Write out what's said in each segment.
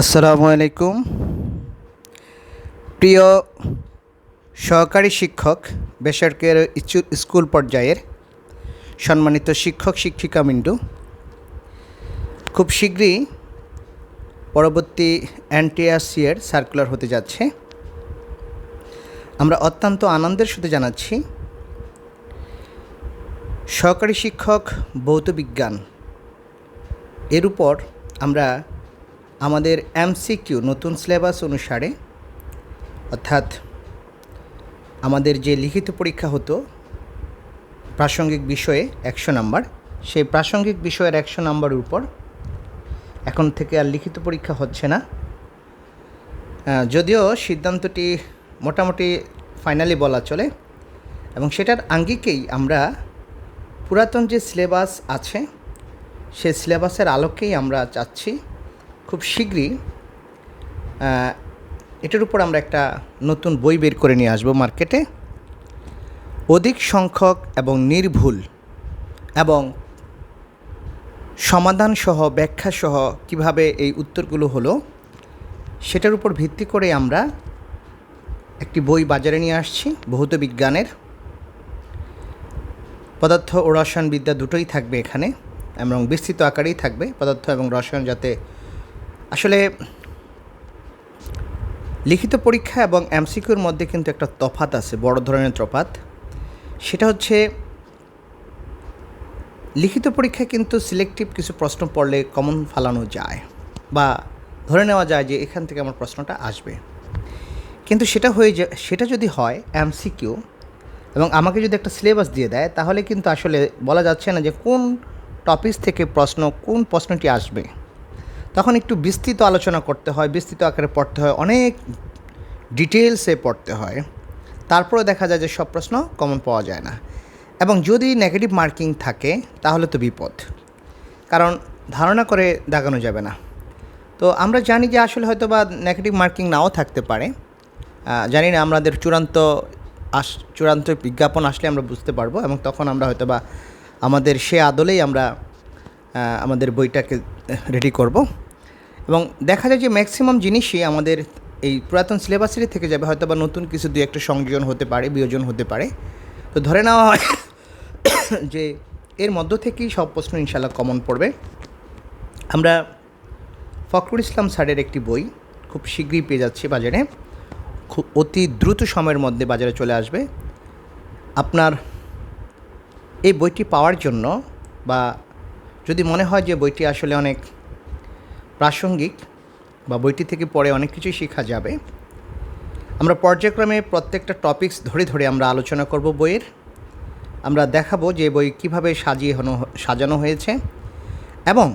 আসসালামু আলাইকুম। প্রিয় সহকারী শিক্ষক, বেসরকারি স্কুল পর্যায়ের সম্মানিত শিক্ষক, শিক্ষিকা মিন্টু খুব শীঘ্রই পরবর্তী এনটিআরসি এর সার্কুলার হতে যাচ্ছে। আমরা অত্যন্ত আনন্দের সাথে জানাচ্ছি, সহকারী শিক্ষক ভৌত বিজ্ঞান, এর উপর আমরা আমাদের এমসিকিউ, নতুন সিলেবাস অনুসারে, অর্থাৎ আমাদের যে লিখিত পরীক্ষা হতো প্রাসঙ্গিক বিষয়ে একশো নাম্বার, সেই প্রাসঙ্গিক বিষয়ের একশো নাম্বারের উপর এখন থেকে আর লিখিত পরীক্ষা হচ্ছে না। যদিও সিদ্ধান্তটি মোটামুটি ফাইনালি বলা চলে, এবং সেটার আঙ্গিকেই আমরা পুরাতন যে সিলেবাস আছে, সেই সিলেবাসের আলোকেই আমরা চাচ্ছি খুব শীঘ্রই এটার উপর আমরা একটা নতুন বই বের করে নিয়ে আসব মার্কেটে। অধিক সংখ্যক এবং নির্ভুল এবং সমাধান সহ, ব্যাখ্যা সহ কীভাবে এই উত্তরগুলো হলো, সেটার উপর ভিত্তি করে আমরা একটি বই বাজারে নিয়ে আসছি, ভৌত বিজ্ঞানের। পদার্থ ও রসায়নবিদ্যা দুটোই থাকবে এখানে এবং বিস্তৃত আকারেই থাকবে, পদার্থ এবং রসায়ন যাতে আসলে লিখিত পরীক্ষা এবং এমসিকিউর মধ্যে কিন্তু একটা তফাত আছে, বড় ধরনের তফাত সেটা হচ্ছে, লিখিত পরীক্ষায় কিন্তু সিলেক্টিভ কিছু প্রশ্ন পড়লে কমন ফালানো যায় বা ধরে নেওয়া যায় যে এখান থেকে আমার প্রশ্নটা আসবে। কিন্তু সেটা হয়ে যা সেটা যদি হয় এমসিকিউ এবং আমাকে যদি একটা সিলেবাস দিয়ে দেয়, তাহলে কিন্তু আসলে বলা যাচ্ছে না যে কোন টপিক থেকে প্রশ্ন, কোন প্রশ্নটি আসবে। তখন একটু বিস্তৃত আলোচনা করতে হয়, বিস্তৃত আকারে পড়তে হয়, অনেক ডিটেলসে পড়তে হয়। তারপরে দেখা যায় যে সব প্রশ্ন কমন পাওয়া যায় না। এবং যদি নেগেটিভ মার্কিং থাকে, তাহলে তো বিপদ। কারণ ধারণা করে দাগানো যাবে না। তো আমরা জানি যে আসলে হয়তো বা নেগেটিভ মার্কিং নাও থাকতে পারে। জানি না আমাদের চূড়ান্ত আস, চূড়ান্ত বিজ্ঞাপন আসলে আমরা বুঝতে পারব এবং তখন আমরা হয়তো বা আমাদের সে আদলেই আমরা আমাদের বইটাকে রেডি করব। এবং দেখা যায় যে ম্যাক্সিমাম জিনিসই আমাদের এই পুরাতন সিলেবাসেরই থেকে যাবে হয়তো বা নতুন কিছু দুই একটা সংযোজন হতে পারে, বিয়োজন হতে পারে। তো ধরে নেওয়া হয় যে এর মধ্য থেকেই সব প্রশ্ন ইনশাল্লাহ কমন পড়বে। আমরা ফখরুল ইসলাম স্যারের একটি বই খুব শীঘ্রই পেয়ে যাচ্ছি বাজারে। খুব অতি দ্রুত সময়ের মধ্যে বাজারে চলে আসবে। আপনার এই বইটি পাওয়ার জন্য বা যদি মনে হয় যে বইটি আসলে অনেক প্রাসঙ্গিক বা বইটি থেকে পড়ে অনেক কিছুই শেখা যাবে। আমরা পর্যায়ক্রমে প্রত্যেকটা টপিকস ধরে ধরে আমরা আলোচনা করব বইয়ের। আমরা দেখাবো যে বই কীভাবে সাজিয়ে সাজানো হয়েছে এবং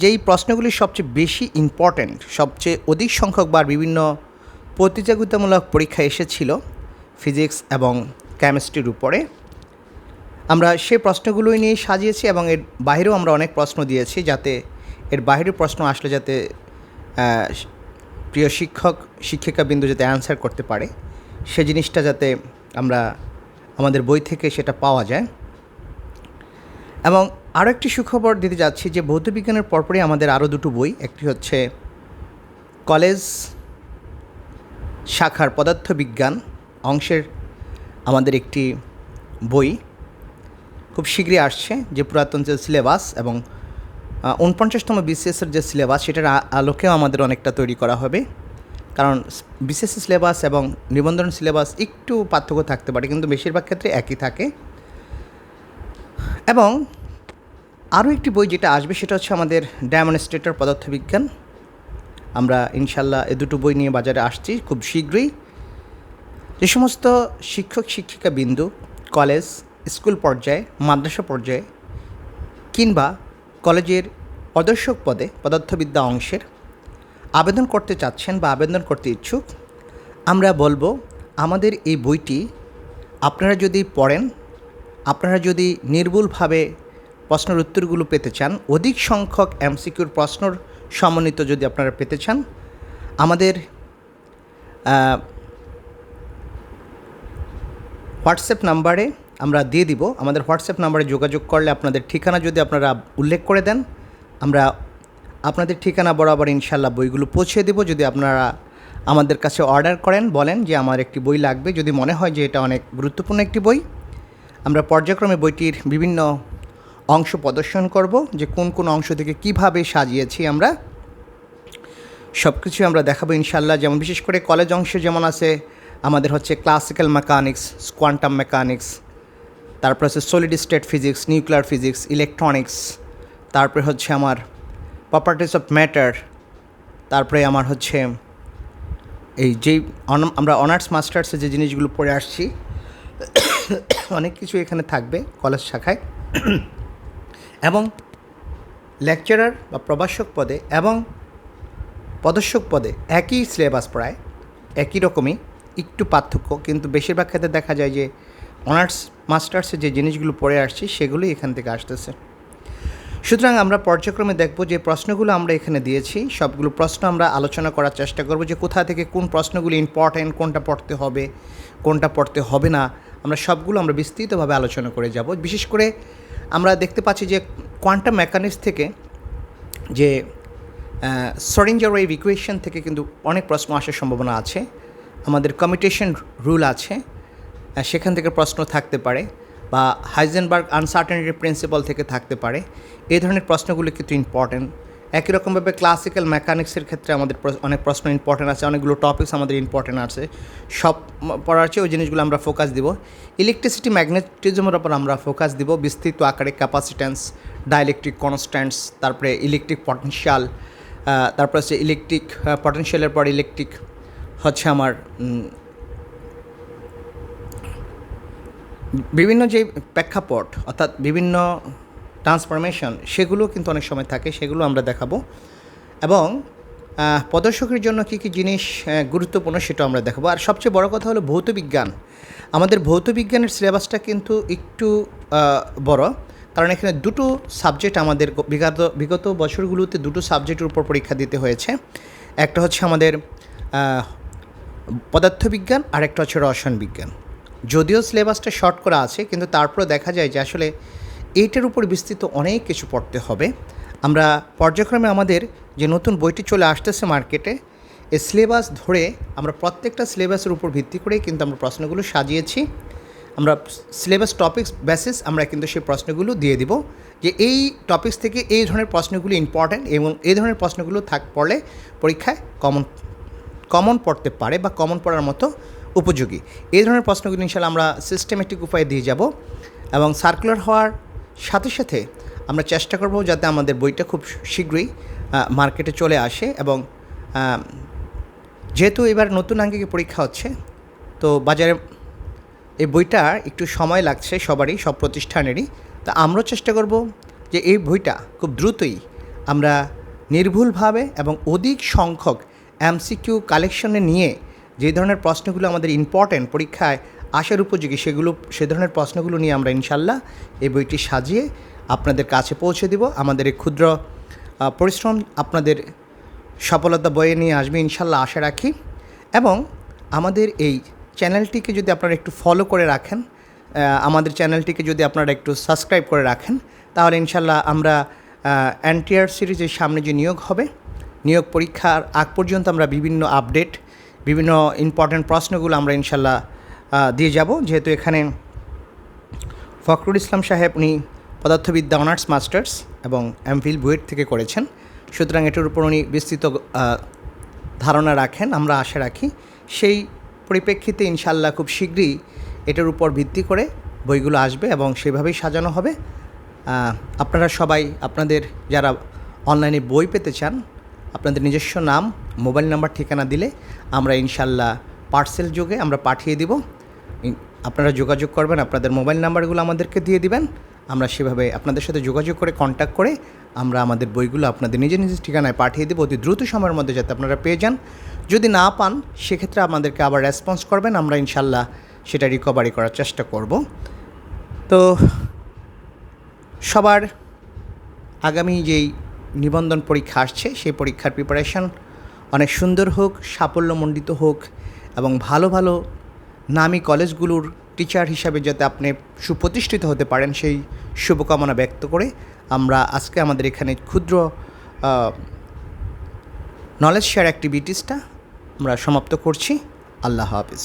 যেই প্রশ্নগুলি সবচেয়ে বেশি ইম্পর্ট্যান্ট সবচেয়ে অধিক সংখ্যকবার বিভিন্ন প্রতিযোগিতামূলক পরীক্ষা এসেছিল ফিজিক্স এবং কেমিস্ট্রির উপরে। আমরা সেই প্রশ্নগুলোই নিয়ে সাজিয়েছি এবং এর বাইরেও আমরা অনেক প্রশ্ন দিয়েছি যাতে এর বাইরের প্রশ্ন আসলে যাতে প্রিয় শিক্ষক শিক্ষিকা বিন্দু যাতে অ্যান্সার করতে পারে, সে জিনিসটা যাতে আমরা আমাদের বই থেকে সেটা পাওয়া যায়। এবং আরও একটি সুখবর দিতে যাচ্ছি যে ভৌত বিজ্ঞানের পরপরই আমাদের আরও দুটো বই, একটি হচ্ছে কলেজ শাখার পদার্থবিজ্ঞান অংশের আমাদের একটি বই, খুব শীঘ্রই আসছে, যে পুরাতন যে সিলেবাস এবং উনপঞ্চাশতম বিসিএসের যে সিলেবাস, সেটার আলোকেও আমাদের অনেকটা তৈরি করা হবে। কারণ বিশেষ সিলেবাস এবং নিবন্ধন সিলেবাস একটু পার্থক্য থাকতে পারে, কিন্তু বেশিরভাগ ক্ষেত্রে একই থাকে। এবং আরও একটি বই যেটা আসবে, সেটা হচ্ছে আমাদের ডেমনস্ট্রেটর পদার্থবিজ্ঞান। আমরা ইনশাল্লাহ এ দুটো বই নিয়ে বাজারে আসছি খুব শীঘ্রই। যে সমস্ত শিক্ষক, শিক্ষিকা বিন্দু, কলেজ, স্কুল পর্যায়ে, মাদ্রাসা পর্যায়ে কিংবা কলেজের পদর্শক পদে পদার্থবিদ্যা অংশের আবেদন করতে চাচ্ছেন বা আবেদন করতে ইচ্ছুক, আমরা বলব, আমাদের এই বইটি আপনারা যদি পড়েন, আপনারা যদি নির্ভুলভাবে প্রশ্নের উত্তরগুলো পেতে চান, অধিক সংখ্যক এমসিকিউর প্রশ্নর সমন্বিত যদি আপনারা পেতে চান, আমাদের হোয়াটসঅ্যাপ নাম্বারে আমরা দিয়ে দিব। আমাদের হোয়াটসঅ্যাপ নাম্বারে যোগাযোগ করলে আপনাদের ঠিকানা যদি আপনারা উল্লেখ করে দেন, আমরা আপনাদের ঠিকানা বরাবর ইনশাল্লাহ বইগুলো পৌঁছে দেবো। যদি আপনারা আমাদের কাছে অর্ডার করেন, বলেন যে আমার একটি বই লাগবে। যদি মনে হয় যে এটা অনেক গুরুত্বপূর্ণ একটি বই, আমরা পর্যায়ক্রমে বইটির বিভিন্ন অংশ প্রদর্শন করব, যে কোন কোন অংশ থেকে কীভাবে সাজিয়েছি আমরা। সব কিছু আমরা দেখাবো ইনশাল্লাহ যেমন বিশেষ করে কলেজ অংশে যেমন আছে, আমাদের হচ্ছে ক্লাসিক্যাল মেকানিক্স কোয়ান্টাম মেকানিক্স তারপর হচ্ছে solid state physics nuclear physics electronics তারপরে হচ্ছে আমার প্রপার্টিস অফ ম্যাটার তারপরে আমার হচ্ছে এই যেই আমরা অনার্স মাস্টার্সে যে জিনিসগুলো পড়ে আসছি, অনেক কিছু এখানে থাকবে কলেজ শাখায়। এবং লেকচারার বা প্রভাষক পদে এবং পদস্যক পদে একই সিলেবাস প্রায় একই রকমই, একটু পার্থক্য, কিন্তু বেশিরভাগ ক্ষেত্রে দেখা যায় যে অনার্স, মাস্টার্সে যে জিনিসগুলো পড়ে আসছি সেগুলোই এখান থেকে আসতেছে। সুতরাং আমরা পর্যায়ক্রমে দেখব যে প্রশ্নগুলো আমরা এখানে দিয়েছি, সবগুলো প্রশ্ন আমরা আলোচনা করার চেষ্টা করব যে কোথা থেকে কোন প্রশ্নগুলো ইম্পর্ট্যান্ট কোনটা পড়তে হবে, কোনটা পড়তে হবে না, আমরা সবগুলো আমরা বিস্তৃতভাবে আলোচনা করে যাব। বিশেষ করে আমরা দেখতে পাচ্ছি যে কোয়ান্টাম মেকানিক্স থেকে যে সরিঞ্জার ওয়েভ ইকুয়েশন থেকে কিন্তু অনেক প্রশ্ন আসার সম্ভাবনা আছে। আমাদের কমিটেশন রুল আছে। সেখান থেকে প্রশ্ন থাকতে পারে বা হাইজেনবার্গ আনসার্টেনিটি প্রিন্সিপাল থেকে থাকতে পারে। এই ধরনের প্রশ্নগুলি কিন্তু ইম্পর্ট্যান্ট একই রকমভাবে ক্লাসিক্যাল মেকানিক্সের ক্ষেত্রে আমাদের অনেক প্রশ্ন ইম্পর্টেন্ট আছে, অনেকগুলো টপিকস আমাদের ইম্পর্ট্যান্ট আছে। সব পড়ার চেয়ে ওই জিনিসগুলো আমরা ফোকাস দিব। ইলেকট্রিসিটি ম্যাগনেটিজমের ওপর আমরা ফোকাস দিব, বিস্তৃত আকারে ক্যাপাসিট্যান্স ডাইলেকট্রিক কনস্ট্যান্টস তারপরে ইলেকট্রিক পটেনশিয়াল তারপর হচ্ছে ইলেকট্রিক পটেনশিয়ালের পর ইলেকট্রিক হচ্ছে আমার বিভিন্ন যে প্রেক্ষাপট, অর্থাৎ বিভিন্ন ট্রান্সফরমেশন সেগুলো কিন্তু অনেক সময় থাকে, সেগুলো আমরা দেখাবো। এবং প্রদর্শকের জন্য কী কী জিনিস গুরুত্বপূর্ণ সেটা আমরা দেখাবো। আর সবচেয়ে বড় কথা হলো ভৌত বিজ্ঞান। আমাদের ভৌত বিজ্ঞানের সিলেবাসটা কিন্তু একটু বড়। কারণ এখানে দুটো সাবজেক্ট আমাদের বিগত বিগত বছরগুলোতে দুটো সাবজেক্টের উপর পরীক্ষা দিতে হয়েছে। একটা হচ্ছে আমাদের পদার্থবিজ্ঞান আর একটা হচ্ছে রসায়ন বিজ্ঞান। যদিও সিলেবাসটা শর্ট করা আছে, কিন্তু তারপরে দেখা যায় যে আসলে এইটার উপর বিস্তৃত অনেক কিছু পড়তে হবে। আমরা পর্যায়ক্রমে আমাদের যে নতুন বইটি চলে আসতেছে মার্কেটে এই সিলেবাস ধরে আমরা প্রত্যেকটা সিলেবাসের উপর ভিত্তি করেই কিন্তু আমরা প্রশ্নগুলো সাজিয়েছি। আমরা সিলেবাস টপিক্স বেসিস আমরা কিন্তু সেই প্রশ্নগুলো দিয়ে দিব যে এই টপিক্স থেকে এই ধরনের প্রশ্নগুলো ইম্পর্ট্যান্ট এবং এই ধরনের প্রশ্নগুলো থাক পড়লে পরীক্ষায় কমন কমন পড়তে পারে বা কমন পড়ার মতো উপযোগী। এই ধরনের প্রশ্নগুলো ইনশাল্লাহ আমরা সিস্টেমেটিক উপায়ে দিয়ে যাব এবং সার্কুলার হওয়ার সাথে সাথে আমরা চেষ্টা করব যাতে আমাদের বইটা খুব শীঘ্রই মার্কেটে চলে আসে এবং যেহেতু এবার নতুন আঙ্গিকে পরীক্ষা হচ্ছে, তো বাজারে এই বইটা একটু সময় লাগছে সবারই, সব প্রতিষ্ঠানেরই। তা আমরাও চেষ্টা করব যে এই বইটা খুব দ্রুতই আমরা নির্ভুলভাবে এবং অধিক সংখ্যক এমসিকিউ কালেকশনে নিয়ে যে ধরনের প্রশ্নগুলো আমাদের ইম্পর্ট্যান্ট পরীক্ষায় আসার উপযোগী, সেগুলো, সে ধরনের প্রশ্নগুলো নিয়ে আমরা ইনশাল্লাহ এই বইটি সাজিয়ে আপনাদের কাছে পৌঁছে দিব। আমাদের এই ক্ষুদ্র পরিশ্রম আপনাদের সফলতা বয়ে নিয়ে আসবে ইনশাল্লাহ আশা রাখি। এবং আমাদের এই চ্যানেলটিকে যদি আপনারা একটু ফলো করে রাখেন আমাদের চ্যানেলটিকে যদি আপনারা একটু সাবস্ক্রাইব করে রাখেন, তাহলে ইনশাল্লাহ আমরা এনটিআর সিরিজের সামনে যে নিয়োগ হবে, নিয়োগ পরীক্ষার আগ পর্যন্ত আমরা বিভিন্ন আপডেট বিভিন্ন ইম্পর্ট্যান্ট প্রশ্নগুলো আমরা ইনশাল্লাহ দিয়ে যাব। যেহেতু এখানে ফখরুল ইসলাম সাহেব উনি পদার্থবিদ্যা, অনার্স, মাস্টার্স এবং এমফিল বুয়েট থেকে করেছেন। সুতরাং এটার উপর উনি বিস্তৃত ধারণা রাখেন, আমরা আশা রাখি। সেই পরিপ্রেক্ষিতে ইনশাল্লাহ খুব শীঘ্রই এটার উপর ভিত্তি করে বইগুলো আসবে এবং সেভাবেই সাজানো হবে। আপনারা সবাই, আপনাদের যারা অনলাইনে বই পেতে চান আপনাদের নিজস্ব নাম, মোবাইল নাম্বার, ঠিকানা দিলে আমরা ইনশাল্লাহ পার্সেল যোগে আমরা পাঠিয়ে দিব। আপনারা যোগাযোগ করবেন, আপনাদের মোবাইল নাম্বারগুলো আমাদেরকে দিয়ে দিবেন। আমরা সেভাবে আপনাদের সাথে যোগাযোগ করে কন্ট্যাক্ট করে আমরা আমাদের বইগুলো আপনাদের নিজের নিজের ঠিকানায় পাঠিয়ে দেবো। অতি দ্রুত সময়ের মধ্যে যাতে আপনারা পেয়ে যান। যদি না পান, সেক্ষেত্রে আমাদেরকে আবার রেসপন্স করবেন, আমরা ইনশাল্লাহ সেটা রিকভারি করার চেষ্টা করব। তো সবার আগামী যেই নিবন্ধন পরীক্ষা আসছে, সেই পরীক্ষার প্রিপারেশন অনেক সুন্দর হোক, সাফল্যমণ্ডিত হোক এবং ভালো ভালো নামী কলেজগুলোর টিচার হিসাবে যাতে আপনি সুপ্রতিষ্ঠিত হতে পারেন, সেই শুভকামনা ব্যক্ত করে আমরা আজকে আমাদের এখানে ক্ষুদ্র নলেজ শেয়ার অ্যাক্টিভিটিসটা আমরা সমাপ্ত করছি। আল্লাহ হাফিজ।